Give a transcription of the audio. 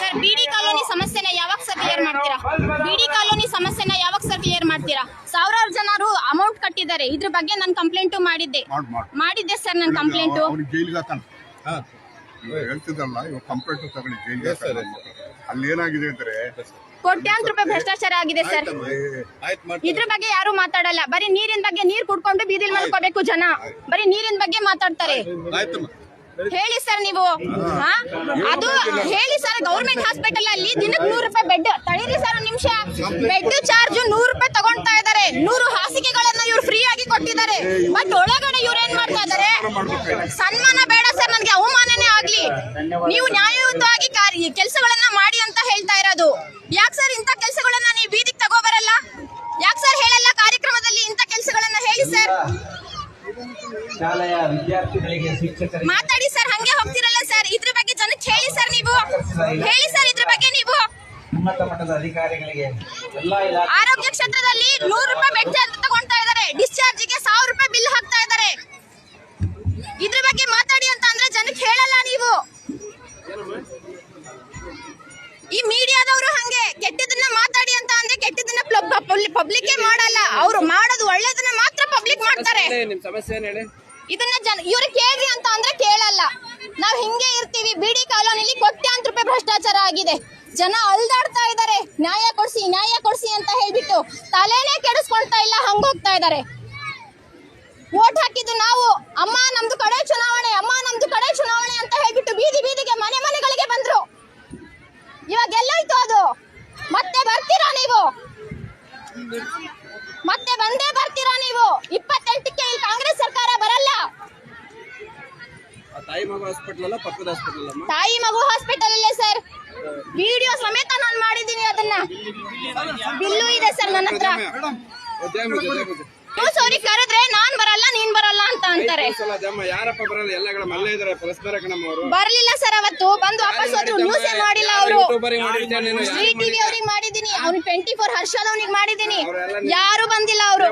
Sir ಬಿಡಿ colony ಸಮಸ್ಯೆನ ಯಾವಾಗ ಸರ್ ಕ್ಲಿಯರ್ ಮಾಡ್ತೀರಾ? ಬಿಡಿ ಕಾಲೋನಿ ಸಮಸ್ಯೆನ ಯಾವಾಗ ಸರ್ ಕ್ಲಿಯರ್ ಮಾಡ್ತೀರಾ? ಸಾವಿರಾರು ಜನರು ಅಮೌಂಟ್ ಕಟ್ಟಿದ್ದಾರೆ. ಇದ್ರ ಬಗ್ಗೆ ನಾನು ಕಂಪ್ಲೇಂಟು ಮಾಡಿದ್ದೆ. ಮಾಡ್ ಮಾಡ್. ಮಾಡಿದ್ದೆ ಸರ್ ನಾನು ಕಂಪ್ಲೇಂಟು ಹೇಳ್ತಿದ್ದಲ್ಲ ಇವಾಗ ಕಂಪ್ಲೇಂಟ್ ಜೈಲಿಗೆ. ಅಲ್ಲಿ ಏನಾಗಿದೆ ಅಂದ್ರೆ ಕೋಟ್ಯಾಂತರ ರೂಪಾಯಿ ಭ್ರಷ್ಟಾಚಾರ ಆಗಿದೆ ಸರ್. ಇದ್ರ ಬಗ್ಗೆ ಯಾರು ಮಾತಾಡಲ್ಲ. ಬರೀ ನೀರಿನ ಬಗ್ಗೆ ನೀರ್ ಕುಡ್ಕೊಂಡು ಬೀದಿಲ್ ಮಲ್ಕೋಬೇಕು ಜನ. ಬರೀ ನೀರಿನ ಬಗ್ಗೆ ಮಾತಾಡ್ತಾರೆ. ಹೇಳಿ ಸರ್ ನೀವು? ಅದು ಹೇಳಿ ಸರ್ ಗೌರ್ಮೆಂಟ್ ಹಾಸ್ಪಿಟಲ್ ಅಲ್ಲಿ ದಿನಕ್ಕೆ ನೂರು ರೂಪಾಯಿ ಬೆಡ್ ತಳಿರಿ ಸರ್ ನಿಮಿಷ. ಬೆಡ್ ಚಾರ್ಜ್ ನೂರು ರೂಪಾಯಿ ತಗೊಂತಾ ಇದ್ದಾರೆ. ನೂರು ಹಾಸಿಗೆಗಳನ್ನ ಇವ್ರು ಫ್ರೀ ಆಗಿ ಕೊಟ್ಟಿದ್ದಾರೆ. ಬಟ್ ಒಳಗಡೆ ಇವ್ರು ಏನ್ ಮಾಡ್ತಾ ಇದ್ದಾರೆ? ಸನ್ಮಾನ ಬೇಡ ಸರ್ ನನ್ಗೆ, ಅವಮಾನನೇ ಆಗ್ಲಿ. ನೀವು ನ್ಯಾಯಯುತವಾಗಿ ಕೆಲಸಗಳನ್ನ ಮಾಡಿ ಅಂತ ಹೇಳ್ತಾ ಇರೋದು. ಯಾಕೆ ಸರ್ ಇಂಥ ಕೆಲಸಗಳನ್ನ ನೀವು ಬೀದಿಗೆ ತಗೋಬರಲ್ಲ ಯಾಕೆ ಸರ್ ಹೇಳಲ್ಲ ಕಾರ್ಯಕ್ರಮದಲ್ಲಿ ಇಂಥ ಕೆಲಸಗಳನ್ನ ಹೇಳಿ ಸರ್ ಶಾಲೆಯ ವಿದ್ಯಾರ್ಥಿಗಳಿಗೆ ಶಿಕ್ಷಕರಿಗೆ ಮಾತಾಡಿ ಸರ್ ಹಂಗೆ ಹೋಗ್ತಿರಲ್ಲ ಸರ್. ಇದ್ರ ಬಗ್ಗೆ ಜನಕ್ಕೆ ಹೇಳಿ ಸರ್ ನೀವು. ಹೇಳಿ ಸರ್ ಇದ್ರ ಬಗ್ಗೆ ನೀವು. ಉನ್ನತ ಮಟ್ಟದ ಅಧಿಕಾರಿಗಳಿಗೆ ಎಲ್ಲಾ ಇಲಾಖೆ ಆರೋಗ್ಯ ಕ್ಷೇತ್ರದಲ್ಲಿ ನೂರು ರೂಪಾಯಿ ಬೆಡ್ ಚಾರ್ಜ್ ತಗೊಂತಾ ಇದ್ದಾರೆ. ಡಿಸ್ಚಾರ್ಜ್ಗೆ ಸಾವಿರ ರೂಪಾಯಿ ಬಿಲ್ ಹಾಕ್ತಾ ಇದ್ದಾರೆ. ಇದ್ರ ಬಗ್ಗೆ ಮಾತಾಡಿ ಅಂತ ಅಂದ್ರೆ ಜನಕ್ಕೆ ಹೇಳಲ್ಲ ನೀವು. ಈ ಮೀಡಿಯಾದವರು ಹಂಗೆ ಕೆಟ್ಟದನ್ನ ಮಾತಾಡಿ ಅಂತ ಅಂದ್ರೆ ಕೆಟ್ಟದನ್ನ ಪಬ್ಲಿಕ್ ಮಾಡಲ್ಲ. ಅವರು ಮಾಡೋದು ಒಳ್ಳೇದನ್ನ ಪಬ್ಲಿಕ್ ಮಾಡ್ತಾರೆ. ನಿಮ್ ಸಮಸ್ಯೆ ಏನ್ ಹೇಳಿ? ಇದನ್ನ ಜನ ಇವ್ರಿಗೆ ಕೇಳ್ರಿ ಅಂತ ಅಂದ್ರೆ ಕೇಳಲ್ಲ. ನಾವ್ ಹಿಂಗೆ ಇರ್ತೀವಿ ಬಿಡಿ ಕಾಲೋನಿಲಿ ಕೋಟ್ಯಾಂತರ ರೂಪಾಯಿ ಭ್ರಷ್ಟಾಚಾರ ಆಗಿದೆ. ಜನ ಅಲ್ದಾಡ್ತಾ ಇದ್ದಾರೆ ನ್ಯಾಯ ಕೊಡ್ಸಿ ನ್ಯಾಯ ಕೊಡ್ಸಿ ಅಂತ ಹೇಳ್ಬಿಟ್ಟು ತಲೆನೇ ಕೆಡಿಸ್ಕೊಳ್ತಾ ಇಲ್ಲ ಹಂಗೋಗ್ತಾ ಇದ್ದಾರೆ ವೋಟ್ ಹಾಕಿದ್ದು ನಾವು. ಅಮ್ಮ ನಮ್ದು ಕಡೆ ಚುನಾವಣೆ ಅಮ್ಮ ನಮ್ದು ಕಡೆ ಚುನಾವಣೆ ಅಂತ ಹೇಳ್ಬಿಟ್ಟು ಬೀದಿ ಬೀದಿಗೆ ಮನೆ ಮನೆಗಳಿಗೆ ಬಂದ್ರು. ಇವಾಗ ಎಲ್ಲೋಯ್ತು ಅದು. ಮತ್ತೆ ಬರ್ತೀರಾ ನೀವು ಮತ್ತೆ ಬಂದೇ ಬರ್ತೀರಾ ನೀವು ಇಪ್ಪತ್ತೆಂಟಕ್ಕೆ ಇಲ್ಲಿ ಕಾಂಗ್ರೆಸ್ ಸರ್ಕಾರ ಬರಲ್ಲ ಆ ತಾಯಿ ಮಗು ಹಾಸ್ಪಿಟಲ್ ಅಲ್ಲ ಪಕ್ಕದ ಹಾಸ್ಪಿಟಲ್ ಅಮ್ಮ? ತಾಯಿ ಮಗು ಹಾಸ್ಪಿಟಲ್ ಅಲ್ಲೇ ಸರ್ ವಿಡಿಯೋ ಸಮೇತ ನಾನು ಮಾಡಿದ್ದೀನಿ ಅದನ್ನ. ಬಿಲ್ಲು ಇದೆ ಸರ್ ನನ್ನ ಹತ್ರ. ಸಾರಿ ನ್ಯೂಸ್ ಅವ್ರಿಗೆ ಕರೆದ್ರೆ ನಾನ್ ಬರಲ್ಲ ನೀನ್ ಬರಲ್ಲ ಅಂತ ಅಂತಾರೆ. ಯಾರಪ್ಪ ಬರಲ್ಲ? ಎಲ್ಲ ಕಡೆ ಮಲ್ಲೇ ಇದಾರೆ ಪರಸ್ಪರ ಕಣಮ್ಮ ಅವರು. ಬರ್ಲಿಲ್ಲ ಸರ್ ಅವತ್ತು ಬಂದು ವಾಪಸ್ ಹೋದ್ರು ನ್ಯೂಸ್ ಮಾಡಿಲ್ಲ ಅವರು. ಶ್ರೀ ಟಿವಿ ಅವ್ರಿಗೆ ಮಾಡಿದ್ದೀನಿ. ಅವ್ನು ಟ್ವೆಂಟಿ ಫೋರ್ ಹರ್ಷದವನಿಗೆ ಮಾಡಿದ್ದೀನಿ. ಯಾರು ಬಂದಿಲ್ಲ ಅವರು.